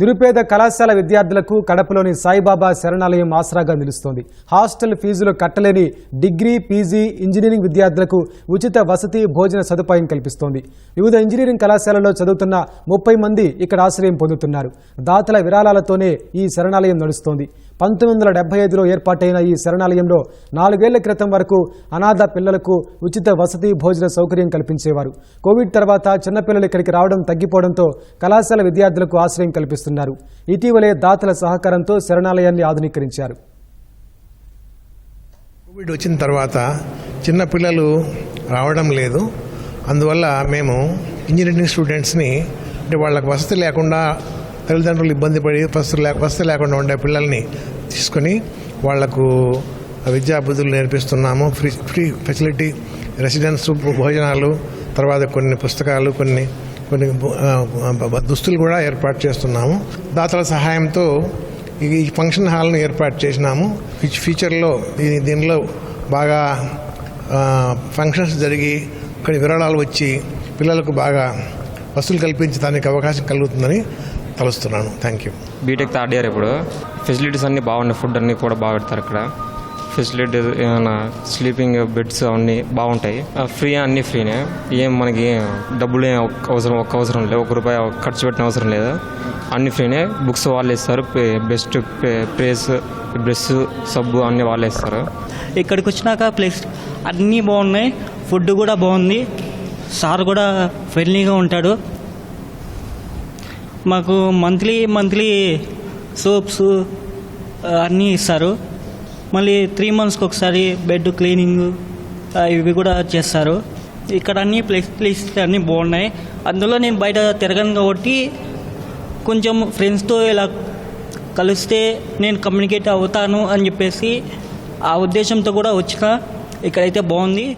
నిరుపేద కళాశాల విద్యార్థులకు కడపలోని సాయిబాబా శరణాలయం ఆసరాగా నిలుస్తోంది. హాస్టల్ ఫీజులు కట్టలేని డిగ్రీ పీజీ ఇంజనీరింగ్ విద్యార్థులకు ఉచిత వసతి భోజన సదుపాయం కల్పిస్తోంది. వివిధ ఇంజనీరింగ్ కళాశాలలో చదువుతున్న ముప్పై మంది ఇక్కడ ఆశ్రయం పొందుతున్నారు. దాతల విరాళాలతోనే ఈ శరణాలయం నడుస్తోంది. పంతొమ్మిది వందల డెబ్బై ఐదులో ఏర్పాటైన ఈ శరణాలయంలో నాలుగేళ్ళ క్రితం వరకు అనాథ పిల్లలకు ఉచిత వసతి భోజన సౌకర్యం కల్పించేవారు. కోవిడ్ తర్వాత చిన్నపిల్లలు ఇక్కడికి రావడం తగ్గిపోవడంతో కళాశాల విద్యార్థులకు ఆశ్రయం కల్పిస్తున్నారు. ఇటీవలే దాతల సహకారంతో శరణాలయాన్ని ఆధునీకరించారు. కోవిడ్ వచ్చిన తర్వాత చిన్నపిల్లలు రావడం లేదు. అందువల్ల మేము ఇంజనీరింగ్ స్టూడెంట్స్ని అంటే వాళ్ళకి వసతి లేకుండా తల్లిదండ్రులు ఇబ్బంది పడి వసతి లేక వస్తువు లేకుండా ఉండే పిల్లల్ని తీసుకొని వాళ్ళకు విద్యాబుద్ధులు నేర్పిస్తున్నాము. ఫ్రీ ఫ్రీ ఫెసిలిటీ రెసిడెన్స్ భోజనాలు తర్వాత కొన్ని పుస్తకాలు కొన్ని కొన్ని దుస్తులు కూడా ఏర్పాటు చేస్తున్నాము. దాతల సహాయంతో ఈ ఫంక్షన్ హాల్ను ఏర్పాటు చేసినాము. ఫ్యూచర్లో దీనిలో బాగా ఫంక్షన్స్ జరిగి కొన్ని విరాళాలు వచ్చి పిల్లలకు బాగా వసూలు కల్పించడానికి అవకాశం కలుగుతుందని తలుస్తున్నాను thank you B Tech third year ఇప్పుడు. ఫెసిలిటీస్ అన్నీ బాగున్నాయి. ఫుడ్ అన్నీ కూడా బాగా పెడతారు ఇక్కడ. ఫెసిలిటీస్ ఏమైనా స్లీపింగ్ బెడ్స్ అవన్నీ బాగుంటాయి. ఫ్రీ అన్నీ ఫ్రీనే ఏం మనకి డబ్బులు ఏం ఒక్క అవసరం ఒక్క అవసరం లేదు ఒక రూపాయి ఖర్చు పెట్టిన అవసరం లేదు. అన్ని ఫ్రీనే బుక్స్ వాళ్ళే ఇస్తారు. బెస్ట్ ప్రేస్ బ్రష్ సబ్బు అన్నీ వాళ్ళే ఇస్తారు. ఇక్కడికి వచ్చినాక ప్లేస్ అన్నీ బాగున్నాయి. ఫుడ్ కూడా బాగుంది. సార్ కూడా ఫ్రెండ్లీగా ఉంటాడు. మాకు మంత్లీ మంత్లీ సోప్స్ అన్నీ ఇస్తారు. మళ్ళీ త్రీ మంత్స్కి ఒకసారి బెడ్ క్లీనింగ్ ఇవి కూడా చేస్తారు. ఇక్కడ అన్ని ప్లేస్ ప్లేస్ అన్నీ బాగున్నాయి. అందులో నేను బయట తిరగను కాబట్టి కొంచెం ఫ్రెండ్స్తో ఇలా కలిస్తే నేను కమ్యూనికేట్ అవుతాను అని చెప్పేసి ఆ ఉద్దేశంతో కూడా వచ్చిన. ఇక్కడైతే బాగుంది.